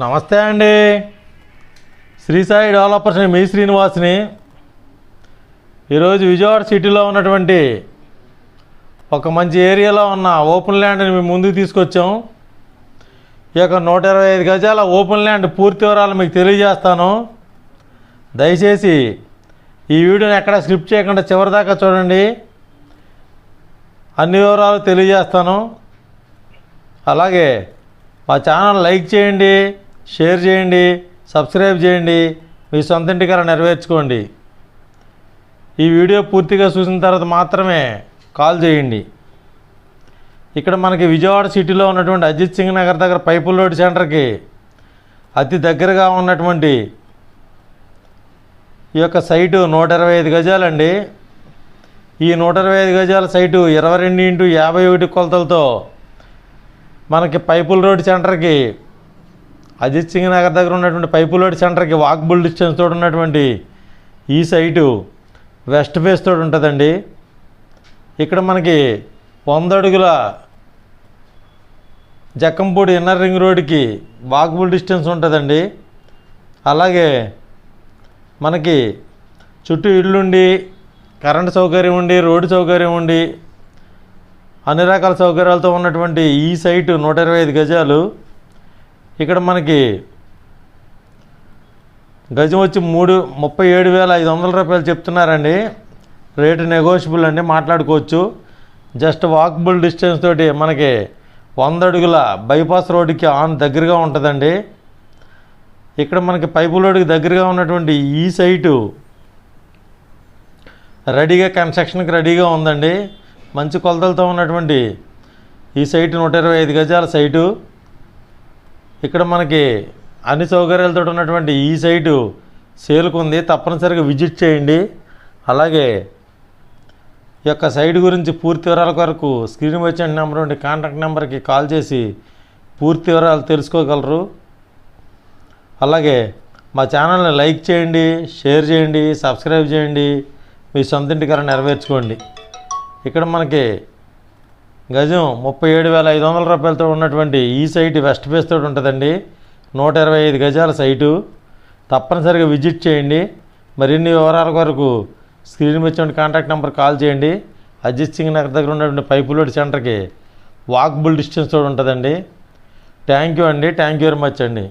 నమస్తే అండి. శ్రీసాయి డెవలపర్స్ మీ శ్రీనివాస్ని. ఈరోజు విజయవాడ సిటీలో ఉన్నటువంటి ఒక మంచి ఏరియాలో ఉన్న ఓపెన్ ల్యాండ్ని మేము ముందుకు తీసుకొచ్చాం. ఈ యొక్క నూట ఇరవై ఐదు గజాల ఓపెన్ ల్యాండ్ పూర్తి వివరాలు మీకు తెలియజేస్తాను. దయచేసి ఈ వీడియోని ఎక్కడ స్క్రిప్ట్ చేయకుండా చివరిదాకా చూడండి. అన్ని వివరాలు తెలియజేస్తాను. అలాగే మా ఛానల్ లైక్ చేయండి. షేర్ చేయండి సబ్స్క్రైబ్ చేయండి మీ సొంత ఇంటికర నెరవేర్చుకోండి. ఈ వీడియో పూర్తిగా చూసిన తర్వాత మాత్రమే కాల్ చేయండి. ఇక్కడ మనకి విజయవాడ సిటీలో ఉన్నటువంటి అజిత్ సింగ్ నగర్ దగ్గర పైపుల్ రోడ్ సెంటర్కి అతి దగ్గరగా ఉన్నటువంటి ఈ యొక్క సైటు నూట ఇరవై ఐదు గజాలండి. ఈ నూట ఇరవై ఐదు గజాల సైటు ఇరవై రెండు ఇంటూ యాభై ఒకటి కొలతలతో మనకి పైపుల్ రోడ్ సెంటర్కి అజిత్ సింగ్ నగర్ దగ్గర ఉన్నటువంటి పైపులోడ్ సెంటర్కి వాక్బుల్ డిస్టెన్స్ తోటి ఉన్నటువంటి ఈ సైటు వెస్ట్ ఫేస్ తోటి ఉంటుందండి. ఇక్కడ మనకి వంద అడుగుల జక్కంపూడి ఇన్నర్ రింగ్ రోడ్కి వాకబుల్ డిస్టెన్స్ ఉంటుందండి. అలాగే మనకి చుట్టూ ఇళ్ళుండి కరెంట్ సౌకర్యం ఉండి రోడ్డు సౌకర్యం ఉండి అన్ని రకాల సౌకర్యాలతో ఉన్నటువంటి ఈ సైటు నూట ఇరవై ఐదు గజాలు. ఇక్కడ మనకి గజం వచ్చి మూడు ముప్పై ఏడు వేల ఐదు వందల రూపాయలు చెప్తున్నారండి. రేటు నెగోషియబుల్ అండి మాట్లాడుకోవచ్చు. జస్ట్ వాకబుల్ డిస్టెన్స్ తోటి మనకి వంద అడుగుల బైపాస్ రోడ్డుకి ఆన్ దగ్గరగా ఉంటుందండి. ఇక్కడ మనకి పైపు రోడ్డుకి దగ్గరగా ఉన్నటువంటి ఈ సైటు రెడీగా కన్స్ట్రక్షన్కి రెడీగా ఉందండి. మంచి కొలతలతో ఉన్నటువంటి ఈ సైటు నూట ఇరవై ఐదు గజాల సైటు. ఇక్కడ మనకి అన్ని సౌకర్యాలతో ఉన్నటువంటి ఈ సైటు సేల్కు ఉంది తప్పనిసరిగా విజిట్ చేయండి. అలాగే ఈ యొక్క సైట్ గురించి పూర్తి వివరాల కొరకు స్క్రీన్ వచ్చిన నెంబర్ ఉండి కాంటాక్ట్ నెంబర్కి కాల్ చేసి పూర్తి వివరాలు తెలుసుకోగలరు. అలాగే మా ఛానల్ని లైక్ చేయండి షేర్ చేయండి సబ్స్క్రైబ్ చేయండి. మీ సొంత ఇంటికర నెరవేర్చుకోండి. ఇక్కడ మనకి గజం ముప్పై ఏడు వేల ఐదు వందల రూపాయలతో ఉన్నటువంటి ఈ సైట్ వెస్ట్ ఫేస్ తోటి ఉంటుందండి. నూట ఇరవై ఐదు గజాల సైటు. తప్పనిసరిగా విజిట్ చేయండి. మరిన్ని వివరాల కొరకు స్క్రీన్ మీద కాంటాక్ట్ నెంబర్ కాల్ చేయండి. అజిత్ సింగ్ నగర్ దగ్గర ఉన్నటువంటి పైపు లోడ్ సెంటర్కి వాక్బుల్ డిస్టెన్స్ తోటి ఉంటుందండి. థ్యాంక్ యూ అండి. థ్యాంక్ యూ వెరీ మచ్ అండి.